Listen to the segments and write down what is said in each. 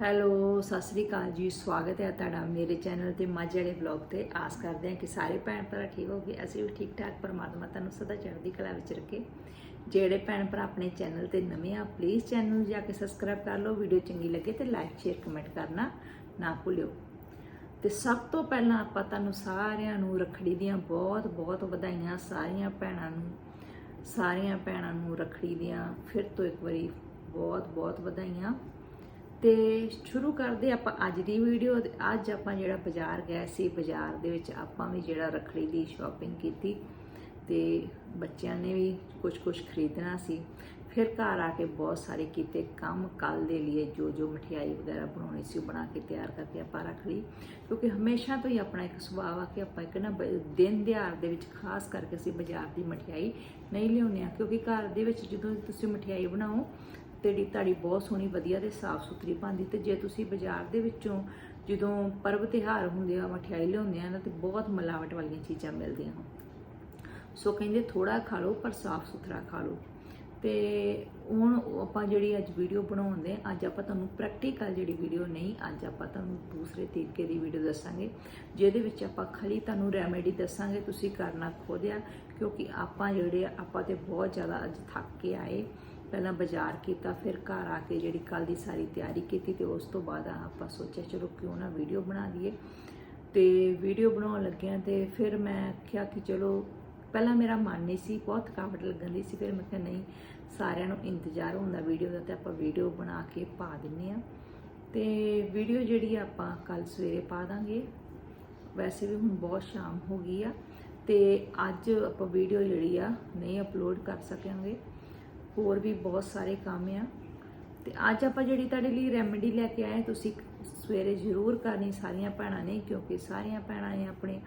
Hello, Sat Sri ਅਕਾਲ ਜੀ। ਸਵਾਗਤ ਹੈ ਤੁਹਾਡਾ ਮੇਰੇ ਚੈਨਲ ਤੇ ਮਾਝੇ ਵਾਲੇ ਵਲੌਗ ਤੇ। ਆਸ ਕਰਦੇ ਹਾਂ ਕਿ ਸਾਰੇ ਭੈਣ ਭਰਾ ਠੀਕ ਹੋਗੇ ਅਸੀਂ ਵੀ ਠੀਕ ਠਾਕ ਪਰਮਾਤਮਾ ਤੁਹਾਨੂੰ ਸਦਾ ਚੜ੍ਹਦੀ ਕਲਾ ਵਿੱਚ ਰੱਖੇ। ਜਿਹੜੇ ਭੈਣ ਭਰਾ ਆਪਣੇ ਚੈਨਲ ਤੇ ਨਵੇਂ ਆ ਪਲੀਜ਼ ਚੈਨਲ ਨੂੰ ਜਾ ਕੇ ਸਬਸਕ੍ਰਾਈਬ ਕਰ ਲਓ। ਵੀਡੀਓ ਚੰਗੀ ਲੱਗੇ ਤੇ ਲਾਈਕ ਸ਼ੇਅਰ ਕਮੈਂਟ ਕਰਨਾ ਨਾ ਭੁੱਲਿਓ। ਤੇ ਸਭ ਤੋਂ ਪਹਿਲਾਂ ਆਪਾਂ ਤੁਹਾਨੂੰ ਸਾਰਿਆਂ ਨੂੰ, ਰੱਖੜੀ ਦੀਆਂ ਬਹੁਤ ਬਹੁਤ ਵਧਾਈਆਂ ਸਾਰੀਆਂ ਭੈਣਾਂ ਨੂੰ, ਸਾਰੀਆਂ ਭੈਣਾਂ ਨੂੰ ਰੱਖੜੀ ਦੀਆਂ। ਫਿਰ ਤੋਂ ਇੱਕ ਵਾਰੀ ਬਹੁਤ ਬਹੁਤ ਵਧਾਈਆਂ। ਤੇ ਸ਼ੁਰੂ ਕਰਦੇ ਆਪਾਂ ਅੱਜ ਦੀ ਵੀਡੀਓ ਅੱਜ ਆਪਾਂ ਜਿਹੜਾ ਬਾਜ਼ਾਰ ਗਏ ਸੀ, ਬਾਜ਼ਾਰ ਦੇ ਵਿੱਚ ਆਪਾਂ ਵੀ ਜਿਹੜਾ ਰੱਖੜੀ ਦੀ ਸ਼ਾਪਿੰਗ ਕੀਤੀ ਤੇ ਬੱਚਿਆਂ ਨੇ ਵੀ ਕੁਝ ਕੁਝ ਖਰੀਦਣਾ ਸੀ। ਫਿਰ ਘਰ ਆ ਕੇ ਬਹੁਤ ਸਾਰੇ ਕੀਤੇ ਕੰਮ ਕੱਲ ਦੇ ਲਈ ਜੋ ਜੋ ਮਠਿਆਈ ਵਗੈਰਾ ਬਣਾਉਣੀ ਸੀ ਉਹ ਬਣਾ ਕੇ ਤਿਆਰ ਕਰਕੇ ਆਪਾਂ ਰੱਖ ਲਈ। ਕਿਉਂਕਿ ਹਮੇਸ਼ਾ ਤੋਂ ਹੀ ਆਪਣਾ ਇੱਕ ਸੁਭਾਅ ਆ ਕਿ ਆਪਾਂ ਇੱਕ ਨਾ ਬ- ਦਿਨ ਦਿਹਾੜ ਦੇ ਵਿੱਚ ਖਾਸ ਕਰਕੇ ਅਸੀਂ ਬਾਜ਼ਾਰ ਦੀ ਮਠਿਆਈ ਨਹੀਂ ਲਿਆਉਂਦੇ ਆ ਕਿਉਂਕਿ ਘਰ ਦੇ ਵਿੱਚ ਜਦੋਂ ਤੁਸੀਂ ਮਠਿਆਈ ਬਣਾਓ ਤੇ ਜਿਹੜੀ ਤੁਹਾਡੀ ਬਹੁਤ ਸੋਹਣੀ, ਵਧੀਆ ਤੇ ਸਾਫ਼ ਸੁਥਰੀ ਬਣਦੀ ਤੇ ਜੇ ਤੁਸੀਂ ਬਾਜ਼ਾਰ ਦੇ ਵਿੱਚੋਂ ਜਦੋਂ ਪਰਬ ਤਿਉਹਾਰ ਹੁੰਦੇ ਆ, ਮਠਿਆਈ ਲਿਆਉਂਦੇ ਆ ਨਾ ਤੇ ਬਹੁਤ ਮਿਲਾਵਟ ਵਾਲੀਆਂ ਚੀਜ਼ਾਂ ਮਿਲਦੀਆਂ ਸੋ ਕਹਿੰਦੇ ਥੋੜਾ ਖਾ ਲਓ ਪਰ ਸਾਫ਼ ਸੁਥਰਾ ਖਾ ਲਓ। ਤੇ ਹੁਣ ਆਪਾਂ ਜਿਹੜੀ ਅੱਜ ਵੀਡੀਓ ਬਣਾਉਂਦੇ ਆ ਅੱਜ ਆਪਾਂ ਤੁਹਾਨੂੰ ਪ੍ਰੈਕਟੀਕਲ ਜਿਹੜੀ ਵੀਡੀਓ ਨਹੀਂ, ਅੱਜ ਆਪਾਂ ਤੁਹਾਨੂੰ ਦੂਸਰੇ ਤਰੀਕੇ ਦੀ ਵੀਡੀਓ ਦੱਸਾਂਗੇ, ਜਿਹਦੇ ਵਿੱਚ ਆਪਾਂ ਖਾਲੀ ਤੁਹਾਨੂੰ ਰੈਮੇਡੀ ਦੱਸਾਂਗੇ, ਤੁਸੀਂ ਕਰਨਾ ਖੁਦ ਆ, ਕਿਉਂਕਿ ਆਪਾਂ ਜਿਹੜੇ ਆਪਾਂ ਤੇ ਬਹੁਤ ਜ਼ਿਆਦਾ ਅੱਜ ਥੱਕ ਕੇ ਆਏ। ਪਹਿਲਾਂ ਬਾਜ਼ਾਰ ਕੀਤਾ, ਫਿਰ ਘਰ ਆ ਕੇ ਜਿਹੜੀ ਕੱਲ ਦੀ ਸਾਰੀ ਤਿਆਰੀ ਕੀਤੀ ਤੇ ਉਸ ਤੋਂ ਬਾਅਦ ਆਪਾਂ ਸੋਚਿਆ ਚਲੋ ਕਿਉਂ ਨਾ ਵੀਡੀਓ ਬਣਾ ਲਈਏ ਤੇ ਵੀਡੀਓ ਬਣਾਉਣ ਲੱਗਿਆ ਤੇ ਫਿਰ ਮੈਂ ਕਿਹਾ ਕਿ ਚਲੋ ਪਹਿਲਾਂ ਮੇਰਾ ਮਨ ਨਹੀਂ ਸੀ, ਬਹੁਤ ਥਕਾਵਟ ਲੱਗਣ ਦੀ ਸੀ, ਫਿਰ ਮੈਂ ਕਿਹਾ ਨਹੀਂ, ਸਾਰਿਆਂ ਨੂੰ ਇੰਤਜ਼ਾਰ ਹੁੰਦਾ ਵੀਡੀਓ ਦਾ ਤੇ ਆਪਾਂ ਵੀਡੀਓ ਬਣਾ ਕੇ ਪਾ ਦਿੰਨੇ ਆ ਤੇ ਵੀਡੀਓ ਜਿਹੜੀ ਆ ਆਪਾਂ ਕੱਲ ਸਵੇਰੇ ਪਾ ਦਾਂਗੇ। ਵੈਸੇ ਵੀ ਹੁਣ ਬਹੁਤ ਸ਼ਾਮ ਹੋ ਗਈ ਆ ਤੇ ਅੱਜ ਆਪਾਂ ਵੀਡੀਓ ਜਿਹੜੀ ਆ ਨਹੀਂ ਅਪਲੋਡ ਕਰ ਸਕਾਂਗੇ। ਹੋਰ ਵੀ ਬਹੁਤ ਸਾਰੇ ਕੰਮ ਆ। ਤੇ ਅੱਜ ਆਪਾਂ ਜਿਹੜੀ ਤੁਹਾਡੇ ਲਈ ਰੈਮੇਡੀ ਲੈ ਕੇ ਆਏ, ਤੁਸੀਂ ਸਵੇਰੇ ਜ਼ਰੂਰ ਕਰਨੀ ਸਾਰੀਆਂ ਭੈਣਾਂ ਨੇ, ਕਿਉਂਕਿ ਸਾਰੀਆਂ ਭੈਣਾਂ ਨੇ ਆਪਣੇ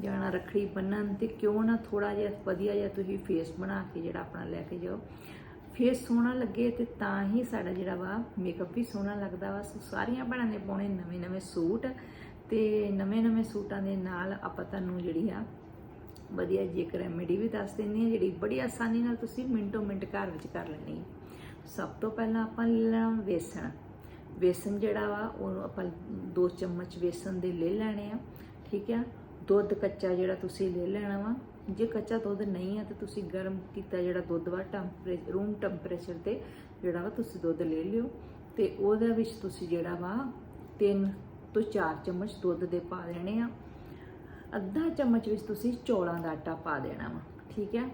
ਜਾਣਾ ਰੱਖੜੀ ਬੰਨਣ ਤੇ ਕਿਉਂ ਨਾ ਥੋੜਾ ਜਿਹਾ ਵਧੀਆ ਜਿਹਾ ਤੁਸੀਂ ਫੇਸ ਬਣਾ ਕੇ ਜਿਹੜਾ ਆਪਣਾ ਲੈ ਕੇ ਜਾਓ। ਫੇਸ ਸੋਹਣਾ ਲੱਗੇ ਤੇ ਤਾਂ ਹੀ ਸਾਡਾ ਜਿਹੜਾ ਵਾ ਮੇਕਅਪ ਵੀ ਸੋਹਣਾ ਲੱਗਦਾ ਵਾ। ਸੋ ਸਾਰੀਆਂ ਭੈਣਾਂ ਨੇ ਪਾਉਣੇ ਨਵੇਂ ਨਵੇਂ ਸੂਟ ਤੇ ਨਵੇਂ ਨਵੇਂ ਸੂਟਾਂ ਦੇ ਨਾਲ ਆਪਾਂ ਤੁਹਾਨੂੰ ਜਿਹੜੀ ਆ ਵਧੀਆ ਜੀ ਇੱਕ ਰੈਮੇਡੀ ਵੀ ਦੱਸ ਦਿੰਦੀ ਹਾਂ, ਜਿਹੜੀ ਬੜੀ ਆਸਾਨੀ ਨਾਲ ਤੁਸੀਂ ਮਿੰਟੋ ਮਿੰਟ ਘਰ ਵਿੱਚ ਕਰ ਲੈਣੀ ਹੈ। ਸਭ ਤੋਂ ਪਹਿਲਾਂ ਆਪਾਂ ਲੈ ਲੈਣਾ ਵੇਸਣ। ਵੇਸਣ ਜਿਹੜਾ ਵਾ, ਉਹਨੂੰ ਆਪਾਂ 2 ਚਮਚ ਵੇਸਣ ਦੇ ਲੈ ਲੈਣੇ ਆ, ਠੀਕ ਆ? ਦੁੱਧ ਕੱਚਾ ਜਿਹੜਾ ਤੁਸੀਂ ਲੈ ਲੈਣਾ ਵਾ, ਜੇ ਕੱਚਾ ਦੁੱਧ ਨਹੀਂ ਆ ਤਾਂ ਤੁਸੀਂ ਗਰਮ ਕੀਤਾ ਜਿਹੜਾ ਦੁੱਧ ਵਾ ਟੈਂਪਰੇਚਰ ਰੂਮ ਟੈਂਪਰੇਚਰ ਤੇ ਜਿਹੜਾ ਵਾ ਤੁਸੀਂ ਦੁੱਧ ਲੈ ਲਿਓ। ਤੇ ਉਹਦੇ ਵਿੱਚ ਤੁਸੀਂ ਜਿਹੜਾ ਵਾ 3 ਤੋਂ 4 ਚਮਚ ਦੁੱਧ ਦੇ ਪਾ ਦੇਣੇ ਆ। ਅੱਧਾ ਚਮਚ ਵਿੱਚ ਤੁਸੀਂ ਚੌਲਾਂ ਦਾ ਆਟਾ ਪਾ ਦੇਣਾ ਵਾ, ਠੀਕ ਹੈ?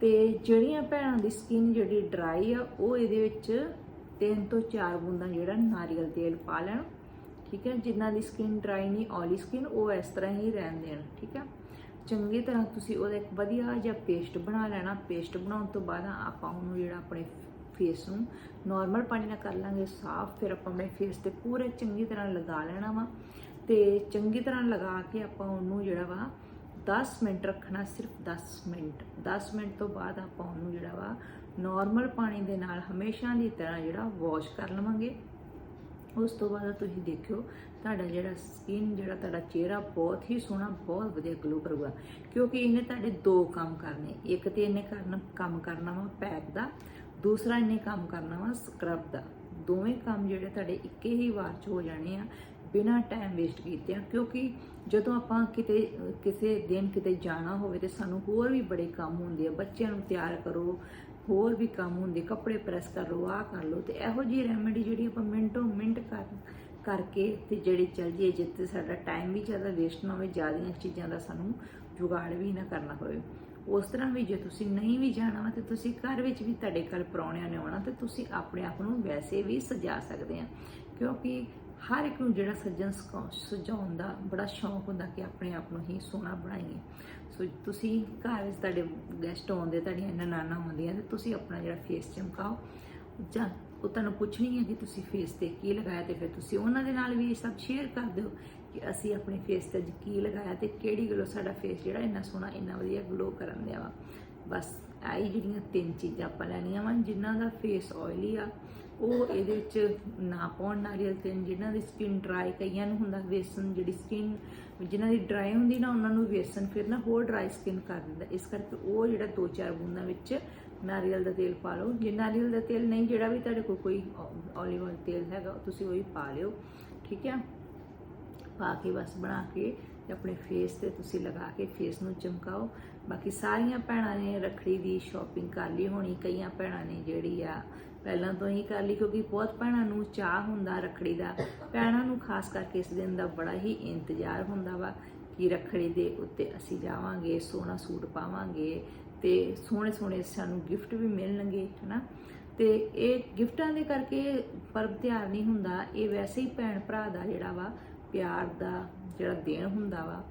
ਤੇ ਜਿਹੜੀਆਂ ਭੈਣਾਂ ਦੀ ਸਕਿਨ ਜਿਹੜੀ ਡਰਾਈ ਆ, ਉਹ ਇਹਦੇ ਵਿੱਚ ਤਿੰਨ ਤੋਂ ਚਾਰ ਬੂੰਦਾਂ ਜਿਹੜਾ ਨਾਰੀਅਲ ਤੇਲ ਪਾ ਲੈਣ, ਠੀਕ ਹੈ? ਜਿਨ੍ਹਾਂ ਦੀ ਸਕਿਨ ਡਰਾਈ ਨਹੀਂ ਆਇਲੀ ਸਕਿਨ ਉਹ ਇਸ ਤਰ੍ਹਾਂ ਹੀ ਰਹਿਣ ਦੇਣ, ਠੀਕ ਹੈ? ਚੰਗੀ ਤਰ੍ਹਾਂ ਤੁਸੀਂ ਉਹਦਾ ਇੱਕ ਵਧੀਆ ਜਿਹਾ ਪੇਸਟ ਬਣਾ ਲੈਣਾ। ਪੇਸਟ ਬਣਾਉਣ ਤੋਂ ਬਾਅਦ ਆਪਾਂ ਉਹਨੂੰ ਜਿਹੜਾ ਆਪਣੇ ਫੇਸ ਨੂੰ ਨਾਰਮਲ ਪਾਣੀ ਨਾਲ ਕਰ ਲਾਂਗੇ, ਸਾਫ਼, ਫਿਰ ਆਪਾਂ ਆਪਣੇ ਫੇਸ ਤੇ ਪੂਰੇ ਚੰਗੀ ਤਰ੍ਹਾਂ ਲਗਾ ਲੈਣਾ ਵਾ। ਤੇ ਚੰਗੀ ਤਰ੍ਹਾਂ ਲਗਾ ਕੇ ਆਪਾਂ ਉਹਨੂੰ ਜਿਹੜਾ ਵਾ 10 ਮਿੰਟ ਰੱਖਣਾ, ਸਿਰਫ 10 ਮਿੰਟ। 10 ਮਿੰਟ ਤੋਂ ਬਾਅਦ ਆਪਾਂ ਉਹਨੂੰ ਜਿਹੜਾ ਵਾ ਨਾਰਮਲ ਪਾਣੀ ਦੇ ਨਾਲ ਹਮੇਸ਼ਾ ਦੀ ਤਰ੍ਹਾਂ ਜਿਹੜਾ ਵਾਸ਼ ਕਰ ਲਵਾਂਗੇ। ਉਸ ਤੋਂ ਬਾਅਦ ਤੁਸੀਂ ਦੇਖਿਓ, ਤੁਹਾਡਾ ਜਿਹੜਾ ਸਕਿਨ ਜਿਹੜਾ ਤੁਹਾਡਾ ਚਿਹਰਾ ਬਹੁਤ ਹੀ ਸੋਹਣਾ, ਬਹੁਤ ਵਧੀਆ ਗਲੋ ਕਰੂਗਾ। ਕਿਉਂਕਿ ਇਹਨੇ ਤੁਹਾਡੇ ਦੋ ਕੰਮ ਕਰਨੇ। ਇੱਕ ਤੇ ਇਹਨੇ ਕਰਨਾ, ਕੰਮ ਕਰਨਾ ਵਾ ਪੈਕ ਦਾ, ਦੂਸਰਾ ਇਹਨੇ ਕੰਮ ਕਰਨਾ ਵਾ ਸਕਰਬ ਦਾ। ਦੋਵੇਂ ਕੰਮ ਜਿਹੜੇ ਤੁਹਾਡੇ ਇੱਕੇ ਹੀ ਵਾਰ ਚ ਹੋ ਜਾਣੇ ਆ। ਬਿਨਾਂ ਟਾਈਮ ਵੇਸਟ ਕੀਤੇ ਆ, ਕਿਉਂਕਿ ਜਦੋਂ ਆਪਾਂ ਕਿਤੇ, ਕਿਸੇ ਦਿਨ ਕਿਤੇ ਜਾਣਾ ਹੋਵੇ ਤੇ ਸਾਨੂੰ ਹੋਰ ਵੀ ਬੜੇ ਕੰਮ ਹੁੰਦੇ ਆ, ਬੱਚਿਆਂ ਨੂੰ ਤਿਆਰ ਕਰੋ, ਹੋਰ ਵੀ ਕੰਮ ਹੁੰਦੇ, ਕੱਪੜੇ ਪ੍ਰੈਸ ਕਰ ਲਓ, ਆਹ ਕਰ ਲਓ, ਤੇ ਇਹੋ ਜਿਹੀ ਰੈਮੇਡੀ ਜਿਹੜੀ ਆਪਾਂ ਮਿੰਟੋ ਮਿੰਟ ਕਰ, ਕਰਕੇ ਤੇ ਜਿਹੜੇ ਚੱਲ ਜੀਏ ਜਿੱਤੇ ਸਾਡਾ ਟਾਈਮ ਵੀ ਜ਼ਿਆਦਾ ਵੇਸਟ ਨਾ ਹੋਵੇ, ਜ਼ਿਆਦੀਆਂ ਚੀਜ਼ਾਂ ਦਾ ਸਾਨੂੰ ਜੁਗਾੜ ਵੀ ਨਾ ਕਰਨਾ ਹੋਵੇ। ਉਸ ਤਰ੍ਹਾਂ ਵੀ ਜੇ ਤੁਸੀਂ ਨਹੀਂ ਵੀ ਜਾਣਾ ਵਾ, ਤੇ ਤੁਸੀਂ ਘਰ ਵਿੱਚ ਵੀ ਤੁਹਾਡੇ ਘਰ ਪਰੌਣਿਆਂ ਨੇ ਆਉਣਾ, ਤੇ ਤੁਸੀਂ ਆਪਣੇ ਆਪ ਨੂੰ ਵੈਸੇ ਵੀ ਸਜਾ ਸਕਦੇ ਆ। ਕਿਉਂਕਿ ਹਰ ਇੱਕ ਨੂੰ ਜਿਹੜਾ ਸੱਜਣ ਸਕਾ- ਸਜਾਉਣ ਦਾ ਬੜਾ ਸ਼ੌਂਕ ਹੁੰਦਾ ਕਿ ਆਪਣੇ ਆਪ ਨੂੰ ਹੀ ਸੋਹਣਾ ਬਣਾਈਏ। ਸੋ ਤੁਸੀਂ ਘਰ ਵਿੱਚ ਤੁਹਾਡੇ ਗੈਸਟ ਆਉਂਦੇ, ਤੁਹਾਡੀਆਂ ਨਨਾਣਾ ਹੁੰਦੀਆਂ ਤੇ ਤੁਸੀਂ ਆਪਣਾ ਜਿਹੜਾ ਫੇਸ ਚਮਕਾਓ। ਜਾਂ ਉਹ ਤੁਹਾਨੂੰ ਪੁੱਛਣੀ ਹੈ ਕਿ ਤੁਸੀਂ ਫੇਸ ਤੇ ਕੀ ਲਗਾਇਆ ਤੇ ਫਿਰ ਤੁਸੀਂ ਉਹਨਾਂ ਦੇ ਨਾਲ ਵੀ ਇਹ ਸਭ ਸ਼ੇਅਰ ਕਰ ਦਿਓ ਕਿ ਅਸੀਂ ਆਪਣੇ ਫੇਸ ਤੇ ਅੱਜ ਕੀ ਲਗਾਇਆ ਤੇ ਕਿਹੜੀ ਗੱਲੋਂ ਸਾਡਾ ਫੇਸ ਜਿਹੜਾ ਇੰਨਾ ਸੋਹਣਾ, ਇੰਨਾ ਵਧੀਆ ਗਲੋ ਕਰਨ ਦਿਆ ਵਾ। ਬਸ। ਆਈ ਜਿਹੜੀਆਂ ਤਿੰਨ ਚੀਜ਼ਾਂ ਆਪਾਂ ਲੈਣੀਆਂ ਵਾ, ਜਿਨ੍ਹਾਂ ਦਾ ਫੇਸ ਆਇਲੀ ਆ, ਉਹ ਇਹਦੇ ਵਿੱਚ ਨਾ ਪਾਉਣ ਨਾਰੀਅਲ ਤੇਲ, ਜਿਨ੍ਹਾਂ ਦੀ ਸਕਿਨ ਡਰਾਈ ਕਈਆਂ ਨੂੰ ਹੁੰਦਾ ਵੇਸਨ ਜਿਹੜੀ ਸਕਿਨ ਜਿਨ੍ਹਾਂ ਦੀ ਡਰਾਈ ਹੁੰਦੀ ਨਾ, ਉਹਨਾਂ ਨੂੰ ਵੇਸਨ ਫਿਰ ਨਾ ਹੋਰ ਡਰਾਈ ਸਕਿਨ ਕਰ ਦਿੰਦਾ। ਇਸ ਕਰਕੇ ਉਹ ਜਿਹੜਾ ਦੋ ਚਾਰ ਬੂੰਦਾਂ ਵਿੱਚ ਨਾਰੀਅਲ ਦਾ ਤੇਲ ਪਾ ਲਓ। ਜੇ ਨਾਰੀਅਲ ਦਾ ਤੇਲ ਨਹੀਂ, ਜਿਹੜਾ ਵੀ ਤੁਹਾਡੇ ਕੋਲ ਕੋਈ ਓਲੀਵ ਆਇਲ ਤੇਲ ਹੈਗਾ, ਤੁਸੀਂ ਉਹੀ ਪਾ ਲਿਓ, ਠੀਕ ਹੈ ਪਾ ਕੇ ਬਸ ਬਣਾ ਕੇ ਆਪਣੇ ਫੇਸ ਤੇ ਤੁਸੀਂ ਲਗਾ ਕੇ ਫੇਸ ਨੂੰ ਚਮਕਾਓ। ਬਾਕੀ ਸਾਰੀਆਂ ਭੈਣਾਂ ਨੇ ਰੱਖੜੀ ਦੀ ਸ਼ਾਪਿੰਗ ਕਰ ਲਈ ਹੋਣੀ, ਕਈਆਂ ਭੈਣਾਂ ਨੇ ਜਿਹੜੀ ਆ ਪਹਿਲਾਂ ਤੋਂ ਹੀ ਕਰ ਲਈ, ਕਿਉਂਕਿ ਬਹੁਤ ਭੈਣਾਂ ਨੂੰ ਚਾਹ ਹੁੰਦਾ ਰੱਖੜੀ ਦਾ। ਭੈਣਾਂ ਨੂੰ ਖਾਸ ਕਰਕੇ ਇਸ ਦਿਨ ਦਾ ਬੜਾ ਹੀ ਇੰਤਜ਼ਾਰ ਹੁੰਦਾ ਵਾ ਕਿ ਰੱਖੜੀ ਦੇ ਉੱਤੇ ਅਸੀਂ ਜਾਵਾਂਗੇ, ਸੋਹਣਾ ਸੂਟ ਪਾਵਾਂਗੇ ਤੇ ਸੋਹਣੇ ਸੋਹਣੇ ਸਾਨੂੰ ਗਿਫਟ ਵੀ ਮਿਲਣਗੇ, ਹਨਾ? ਤੇ ਇਹ ਗਿਫਟਾਂ ਦੇ ਕਰਕੇ ਪਰਬ ਤਿਆਰ ਨਹੀਂ ਹੁੰਦਾ, ਇਹ ਵੈਸੇ ਹੀ ਭੈਣ ਭਰਾ ਦਾ ਜਿਹੜਾ ਵਾ ਪਿਆਰ ਦਾ ਜਿਹੜਾ ਦੇਣ ਹੁੰਦਾ ਵਾ,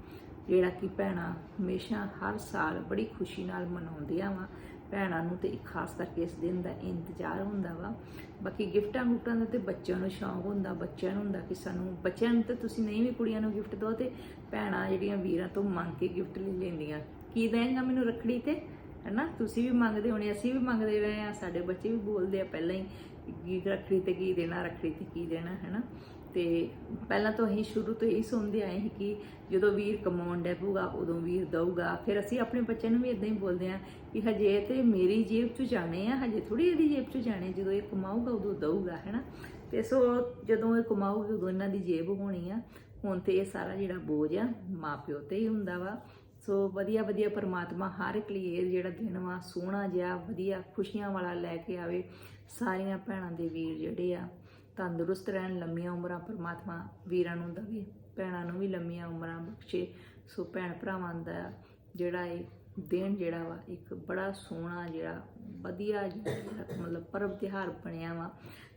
ਜਿਹੜਾ ਕਿ ਭੈਣਾਂ ਹਮੇਸ਼ਾ ਹਰ ਸਾਲ ਬੜੀ ਖੁਸ਼ੀ ਨਾਲ ਮਨਾਉਂਦੀਆਂ ਵਾ। ਭੈਣਾਂ ਨੂੰ ਤੇ ਇੱਕ ਖਾਸ ਕਰਕੇ ਇਸ ਦਿਨ ਦਾ ਇੰਤਜ਼ਾਰ ਹੁੰਦਾ ਵਾ। ਬਾਕੀ ਗਿਫਟਾਂ ਗੁਫਟਾਂ ਦਾ ਤੇ ਬੱਚਿਆਂ ਨੂੰ ਸ਼ੌਂਕ ਹੁੰਦਾ, ਬੱਚਿਆਂ ਨੂੰ ਹੁੰਦਾ ਕਿ ਸਾਨੂੰ ਬੱਚਿਆਂ ਨੂੰ ਤੇ ਤੁਸੀਂ ਨਹੀਂ ਵੀ ਕੁੜੀਆਂ ਨੂੰ ਗਿਫਟ ਦਿਓ ਤੇ ਭੈਣਾਂ ਜਿਹੜੀਆਂ ਵੀਰਾਂ ਤੋਂ ਮੰਗ ਕੇ ਗਿਫਟ ਲੈ ਲੈਂਦੀਆਂ। ਕੀ ਦੇਂਗਾ ਮੈਨੂੰ ਰੱਖੜੀ ਤੇ? ਹੈਨਾ? ਤੁਸੀਂ ਵੀ ਮੰਗਦੇ ਹੋਣੇ, ਅਸੀਂ ਵੀ ਮੰਗਦੇ ਰਹੇ ਆ ਸਾਡੇ ਬੱਚੇ ਵੀ ਬੋਲਦੇ ਆ ਪਹਿਲਾਂ ਹੀ ਕੀ ਰੱਖੜੀ ਤੇ ਕੀ ਦੇਣਾ, ਰੱਖੜੀ ਤੇ ਕੀ ਦੇਣਾ, ਹੈਨਾ? ਤੇ ਪਹਿਲਾਂ ਤੋਂ ਅਸੀਂ ਸ਼ੁਰੂ ਤੋਂ ਇਹੀ ਸੁਣਦੇ ਆਏ ਸੀ ਕਿ ਜਦੋਂ ਵੀਰ ਕਮਾਉਣ ਡੈ ਉਦੋਂ ਵੀਰ ਦਊਗਾ। ਫਿਰ ਅਸੀਂ ਆਪਣੇ ਬੱਚਿਆਂ ਨੂੰ ਵੀ ਇਦਾਂ ਹੀ ਬੋਲਦੇ ਆ ਕਿ ਹਜੇ ਤੇ ਮੇਰੀ ਜੇਬ 'ਚ ਜਾਣੇ ਆ, ਹਜੇ ਥੋੜੀ ਇਹਦੀ ਜੇਬ 'ਚ ਜਾਣੇ, ਜਦੋਂ ਇਹ ਕਮਾਊਗਾ, ਉਦੋਂ ਦਊਗਾ, ਹੈਨਾ? ਤੇ ਸੋ ਜਦੋਂ ਇਹ ਕਮਾਊਗਾ, ਉਦੋਂ ਇਹਨਾਂ ਦੀ ਜੇਬ ਹੋਣੀ ਆ। ਹੁਣ ਤੇ ਇਹ ਸਾਰਾ ਜਿਹੜਾ ਬੋਝ ਆ, ਮਾਪਿਓ ਤੇ ਹੀ ਹੁੰਦਾ ਵਾ। ਸੋ ਵਧੀਆ ਵਧੀਆ ਪਰਮਾਤਮਾ ਹਰ ਇੱਕ ਲਈ ਇਹ ਜਿਹੜਾ ਦਿਨ ਵਾ ਸੋਹਣਾ ਜਿਹਾ, ਵਧੀਆ ਖੁਸ਼ੀਆਂ ਵਾਲਾ ਲੈ ਕੇ ਆਵੇ। ਸਾਰੀਆਂ ਭੈਣਾਂ ਦੇ ਵੀਰ ਜਿਹੜੇ ਆ ਤੰਦਰੁਸਤ ਰਹਿਣ ਲੰਮੀਆਂ ਉਮਰਾਂ ਪਰਮਾਤਮਾ ਵੀਰਾਂ ਨੂੰ ਦਵੇ, ਭੈਣਾਂ ਨੂੰ ਵੀ ਲੰਮੀਆਂ ਉਮਰਾਂ ਬਖਸ਼ੇ। ਸੋ ਭੈਣ ਭਰਾਵਾਂ ਦਾ ਜਿਹੜਾ ਇਹ ਦਿਨ ਜਿਹੜਾ ਵਾ, ਇੱਕ ਬੜਾ ਸੋਹਣਾ ਜਿਹੜਾ, ਵਧੀਆ ਮਤਲਬ ਪਰਬ ਤਿਉਹਾਰ ਬਣਿਆ ਵਾ।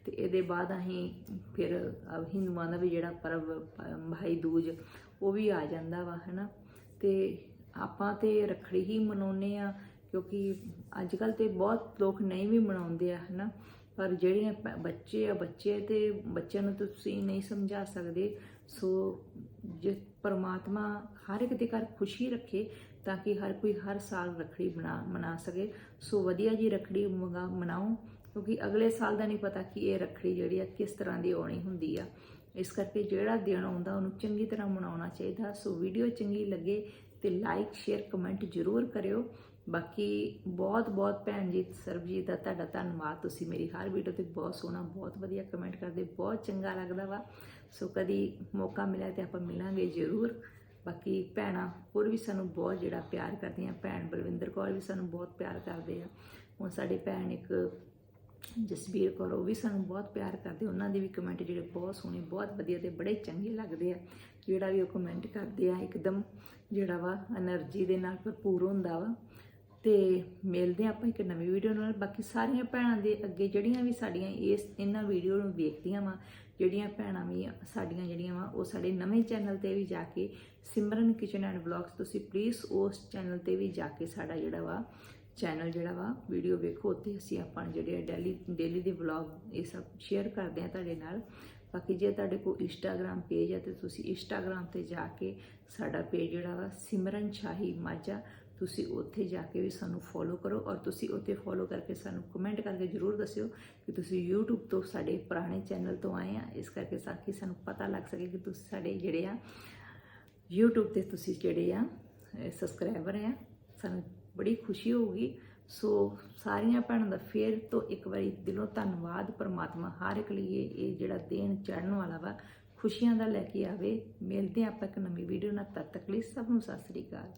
ਤੇ ਇਹਦੇ ਬਾਅਦ ਅਸੀਂ ਫਿਰ ਹਿੰਦੂਆਂ ਦਾ ਵੀ ਜਿਹੜਾ ਪਰਬ ਭਾਈ ਦੂਜ, ਉਹ ਵੀ ਆ ਜਾਂਦਾ ਵਾ, ਹਨਾ। ਤੇ ਆਪਾਂ ਤੇ ਰੱਖੜੀ ਹੀ ਮਨਾਉਨੇ ਆ ਕਿਉਂਕਿ ਅੱਜ ਕੱਲ ਤੇ ਬਹੁਤ ਲੋਕ ਨਹੀਂ ਵੀ ਮਨਾਉਂਦੇ ਆ, ਹਨਾ। ਪਰ ਜਿਹੜੀਆਂ ਪ- ਬੱਚੇ ਆ, ਬੱਚੇ ਤੇ ਬੱਚਿਆਂ ਨੂੰ ਤਾਂ ਤੁਸੀਂ ਨਹੀਂ ਸਮਝਾ ਸਕਦੇ, ਸੋ ਜੇ ਪਰਮਾਤਮਾ ਹਰ ਇੱਕ ਦੇ ਘਰ ਖੁਸ਼ੀ ਰੱਖੇ ਤਾਂ ਕਿ ਹਰ ਕੋਈ ਹਰ ਸਾਲ ਰੱਖੜੀ ਬਣਾ, ਮਨਾ ਸਕੇ। ਸੋ ਵਧੀਆ ਜੀ ਰੱਖੜੀ ਮਗਾ, ਮਨਾਓ, ਕਿਉਂਕਿ ਅਗਲੇ ਸਾਲ ਦਾ ਨਹੀਂ ਪਤਾ ਕਿ ਇਹ ਰੱਖੜੀ ਜਿਹੜੀ ਆ ਕਿਸ ਤਰ੍ਹਾਂ ਦੀ ਆਉਣੀ ਹੁੰਦੀ ਆ। ਇਸ ਕਰਕੇ ਜਿਹੜਾ ਦਿਨ ਆਉਂਦਾ ਉਹਨੂੰ ਚੰਗੀ ਤਰ੍ਹਾਂ ਮਨਾਉਣਾ ਚਾਹੀਦਾ। ਸੋ ਵੀਡੀਓ ਚੰਗੀ ਲੱਗੇ ਤੇ ਲਾਈਕ ਸ਼ੇਅਰ ਕਮੈਂਟ ਜ਼ਰੂਰ ਕਰਿਓ। ਬਾਕੀ ਬਹੁਤ ਬਹੁਤ ਭੈਣ ਜੀ, ਸਰਬਜੀਤ ਦਾ ਤੁਹਾਡਾ ਧੰਨਵਾਦ। ਤੁਸੀਂ ਮੇਰੀ ਹਰ ਵੀਡੀਓ ਤੇ ਬਹੁਤ ਸੋਹਣਾ, ਬਹੁਤ ਵਧੀਆ ਕਮੈਂਟ ਕਰਦੇ, ਬਹੁਤ ਚੰਗਾ ਲੱਗਦਾ ਵਾ। ਸੋ ਕਦੀ ਮੌਕਾ ਮਿਲਿਆ ਤੇ ਆਪਾਂ ਮਿਲਾਂਗੇ ਜ਼ਰੂਰ। ਬਾਕੀ ਭੈਣਾ ਹੋਰ ਵੀ ਸਾਨੂੰ ਬਹੁਤ ਜਿਹੜਾ ਪਿਆਰ ਕਰਦੀਆਂ, ਭੈਣ ਬਲਵਿੰਦਰ ਕੌਰ ਵੀ ਸਾਨੂੰ ਬਹੁਤ ਪਿਆਰ ਕਰਦੇ ਆ। ਹੁਣ ਸਾਡੇ ਭੈਣ ਇੱਕ ਜਸਬੀਰ ਕੌਰ, ਉਹ ਵੀ ਸਾਨੂੰ ਬਹੁਤ ਪਿਆਰ ਕਰਦੇ, ਉਹਨਾਂ ਦੇ ਵੀ ਕਮੈਂਟ ਜਿਹੜੇ ਬਹੁਤ ਸੋਹਣੇ, ਬਹੁਤ ਵਧੀਆ ਤੇ ਬੜੇ ਚੰਗੇ ਲੱਗਦੇ ਆ। ਜਿਹੜਾ ਵੀ ਉਹ ਕਮੈਂਟ ਕਰਦੇ ਆ, ਇੱਕਦਮ ਜਿਹੜਾ ਵਾ એનર્ਜੀ ਦੇ ਨਾਲ ਭਰਪੂਰ ਹੁੰਦਾ ਵਾ। ਤੇ ਮਿਲਦੇ ਹਾਂ ਆਪਾਂ ਇੱਕ ਨਵੀਂ ਵੀਡੀਓ ਨਾਲ। ਬਾਕੀ ਸਾਰੀਆਂ ਭੈਣਾਂ ਦੇ ਅੱਗੇ ਜਿਹੜੀਆਂ ਵੀ ਸਾਡੀਆਂ ਇਸ ਇਹਨਾਂ ਵੀਡੀਓ ਨੂੰ ਵੇਖਦੀਆਂ ਵਾ, ਜਿਹੜੀਆਂ ਭੈਣਾਂ ਵੀ ਸਾਡੀਆਂ ਜਿਹੜੀਆਂ ਵਾ, ਉਹ ਸਾਡੇ ਨਵੇਂ ਚੈਨਲ ਤੇ ਵੀ ਜਾ ਕੇ ਸਿਮਰਨ ਕਿਚਨ ਐਂਡ ਵਲੌਗਸ, ਤੁਸੀਂ ਪਲੀਜ਼ ਉਸ ਚੈਨਲ ਤੇ ਵੀ ਜਾ ਕੇ ਸਾਡਾ ਜਿਹੜਾ ਵਾ ਚੈਨਲ ਜਿਹੜਾ ਵਾ ਵੀਡੀਓ ਵੇਖੋ। ਉੱਤੇ ਅਸੀਂ ਆਪਾਂ ਜਿਹੜੇ ਡੇਲੀ ਡੇਲੀ ਦੇ ਵਲੌਗ ਇਹ ਸਭ ਸ਼ੇਅਰ ਕਰਦੇ ਆ ਤੁਹਾਡੇ ਨਾਲ। ਬਾਕੀ ਜੇ ਤੁਹਾਡੇ ਕੋਲ ਇੰਸਟਾਗ੍ਰam ਪੇਜ ਹੈ ਤੇ ਤੁਸੀਂ ਇੰਸਟਾਗ੍ਰam ਤੇ ਜਾ ਕੇ ਸਾਡਾ ਪੇਜ ਜਿਹੜਾ ਵਾ ਸਿਮਰਨ ਸ਼ਾਹੀ ਮਾਝਾ ਤੁਸੀਂ ਉੱਥੇ ਜਾ ਕੇ ਵੀ ਸਾਨੂੰ ਫੋਲੋ ਕਰੋ ਔਰ ਤੁਸੀਂ ਉੱਥੇ ਫੋਲੋ ਕਰਕੇ ਸਾਨੂੰ ਕਮੈਂਟ ਕਰਕੇ ਜਰੂਰ ਦੱਸਿਓ ਕਿ ਤੁਸੀਂ YouTube ਤੋਂ ਸਾਡੇ ਪੁਰਾਣੇ ਚੈਨਲ ਤੋਂ ਆਏ ਆ। ਇਸ ਕਰਕੇ ਤਾਂ ਕਿ ਸਾਨੂੰ ਪਤਾ ਲੱਗ ਸਕੇ ਕਿ ਤੁਸੀਂ ਸਾਡੇ ਜਿਹੜੇ ਆ, YouTube ਤੇ ਤੁਸੀਂ ਜਿਹੜੇ ਆ ਸਬਸਕ੍ਰਾਈਬਰ ਆ। ਸਾਨੂੰ ਬੜੀ ਖੁਸ਼ੀ ਹੋਊਗੀ। ਸੋ ਸਾਰੀਆਂ ਭੈਣਾਂ ਦਾ ਫੇਰ ਤੋਂ ਇੱਕ ਵਾਰੀ ਦਿਲੋਂ ਧੰਨਵਾਦ। ਪਰਮਾਤਮਾ ਹਰ ਇੱਕ ਲਈ ਇਹ ਇਹ ਜਿਹੜਾ ਦੇਣ ਚੜਨ ਵਾਲਾ ਵਾ, ਖੁਸ਼ੀਆਂ ਦਾ ਲੈ ਕੇ ਆਵੇ। ਮਿਲਦੇ ਹਾਂ ਆਪਾਂ ਇੱਕ ਨਵੀਂ ਵੀਡੀਓ ਨਾਲ। ਤਦ ਤੱਕ ਲਈ ਸਭ ਨੂੰ ਸਤਿ ਸ੍ਰੀ ਅਕਾਲ।